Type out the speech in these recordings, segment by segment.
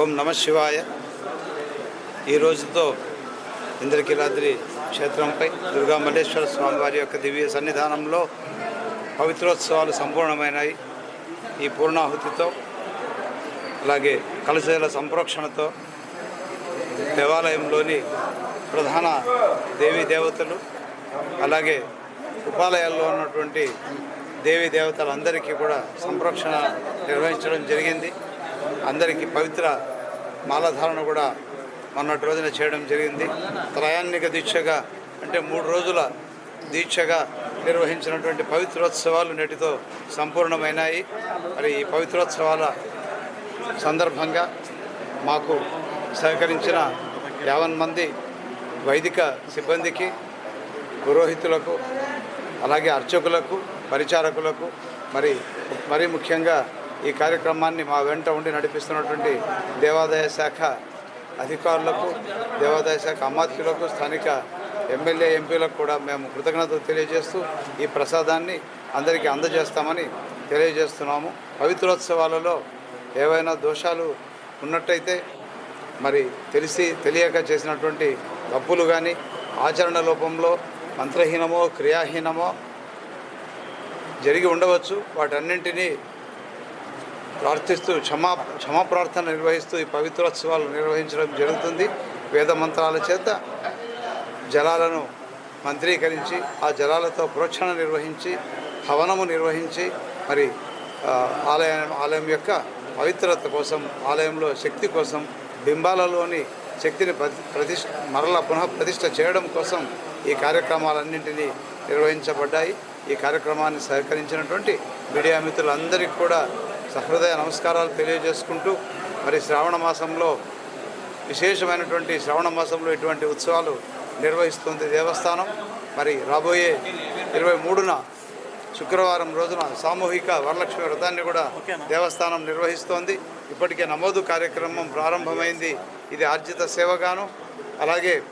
ఓం నమ శివాయ. ఈ రోజుతో ఇంద్రకీలాద్రి క్షేత్రంపై దుర్గా మల్లేశ్వర స్వామివారి యొక్క దివ్య సన్నిధానంలో పవిత్రోత్సవాలు సంపూర్ణమైనాయి ఈ పూర్ణాహుతితో అలాగే కలశల సంప్రోక్షణతో దేవాలయంలోని ప్రధాన దేవీ దేవతలు అలాగే ఉపాలయాల్లో ఉన్నటువంటి దేవీ దేవతలందరికీ కూడా సంప్రోక్షణ నిర్వహించడం జరిగింది. అందరికీ పవిత్ర మాలధారణ కూడా మొన్నటి రోజున చేయడం జరిగింది. త్రయాన్నిక దీక్షగా అంటే మూడు రోజుల దీక్షగా నిర్వహించినటువంటి పవిత్రోత్సవాలు నేటితో సంపూర్ణమైనాయి. మరి ఈ పవిత్రోత్సవాల సందర్భంగా మాకు సహకరించిన యావన్ మంది వైదిక సిబ్బందికి పురోహితులకు అలాగే అర్చకులకు పరిచారకులకు మరి మరీ ముఖ్యంగా ఈ కార్యక్రమాన్ని మా వెంట ఉండి నడిపిస్తున్నటువంటి దేవాదాయ శాఖ అధికారులకు దేవాదాయ శాఖ అమాత్యులకు స్థానిక ఎమ్మెల్యే ఎంపీలకు కూడా మేము కృతజ్ఞతలు తెలియజేస్తూ ఈ ప్రసాదాన్ని అందరికీ అందజేస్తామని తెలియజేస్తున్నాము. పవిత్రోత్సవాలలో ఏవైనా దోషాలు ఉన్నట్టయితే మరి తెలిసి తెలియక చేసినటువంటి తప్పులు కానీ ఆచరణ లోపంలో మంత్రహీనమో క్రియాహీనమో జరిగి ఉండవచ్చు. వాటన్నింటినీ ప్రార్థిస్తూ క్షమా క్షమా ప్రార్థన నిర్వహిస్తూ ఈ పవిత్రోత్సవాలు నిర్వహించడం జరుగుతుంది. వేద మంత్రాల చేత జలాలను మంత్రీకరించి ఆ జలాలతో ప్రోక్షణ నిర్వహించి హవనము నిర్వహించి మరి ఆలయ ఆలయం ఆలయం యొక్క పవిత్రత కోసం ఆలయంలో శక్తి కోసం బింబాలలోని శక్తిని ప్రతి ప్రతిష్ మరల పునః ప్రతిష్ఠ చేయడం కోసం ఈ కార్యక్రమాలన్నింటినీ నిర్వహించబడ్డాయి. ఈ కార్యక్రమాన్ని సహకరించినటువంటి మీడియా మిత్రులందరికీ కూడా సహృదయ నమస్కారాలు తెలియజేసుకుంటూ మరి శ్రావణ మాసంలో విశేషమైనటువంటి శ్రావణ మాసంలో ఇటువంటి ఉత్సవాలు నిర్వహిస్తుంది దేవస్థానం. మరి రాబోయే ఇరవై మూడున శుక్రవారం రోజున సామూహిక వరలక్ష్మి వ్రతాన్ని కూడా దేవస్థానం నిర్వహిస్తోంది. ఇప్పటికే నమోదు కార్యక్రమం ప్రారంభమైంది. ఇది ఆర్జిత సేవగాను. అలాగే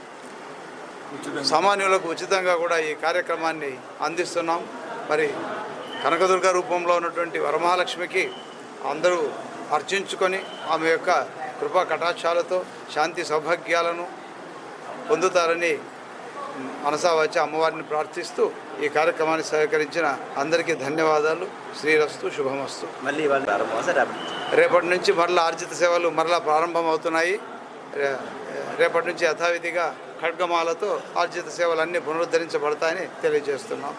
సామాన్యులకు ఉచితంగా కూడా ఈ కార్యక్రమాన్ని అందిస్తున్నాం. మరి కనకదుర్గ రూపంలో ఉన్నటువంటి వరమహాలక్ష్మికి అందరూ అర్చించుకొని ఆమె యొక్క కృపా కటాక్షాలతో శాంతి సౌభాగ్యాలను పొందుతారని మనసా వచ్చి అమ్మవారిని ప్రార్థిస్తూ ఈ కార్యక్రమాన్ని సహకరించిన అందరికీ ధన్యవాదాలు. శ్రీరస్తు శుభమస్తు. మళ్ళీ ప్రారంభం రేపటి నుంచి. మరలా ఆర్జిత సేవలు మరలా ప్రారంభమవుతున్నాయి. రే- రేపటి నుంచి యథావిధిగా ఖడ్గమాలతో ఆర్జిత సేవలు అన్నీ పునరుద్ధరించబడతాయని తెలియజేస్తున్నాం.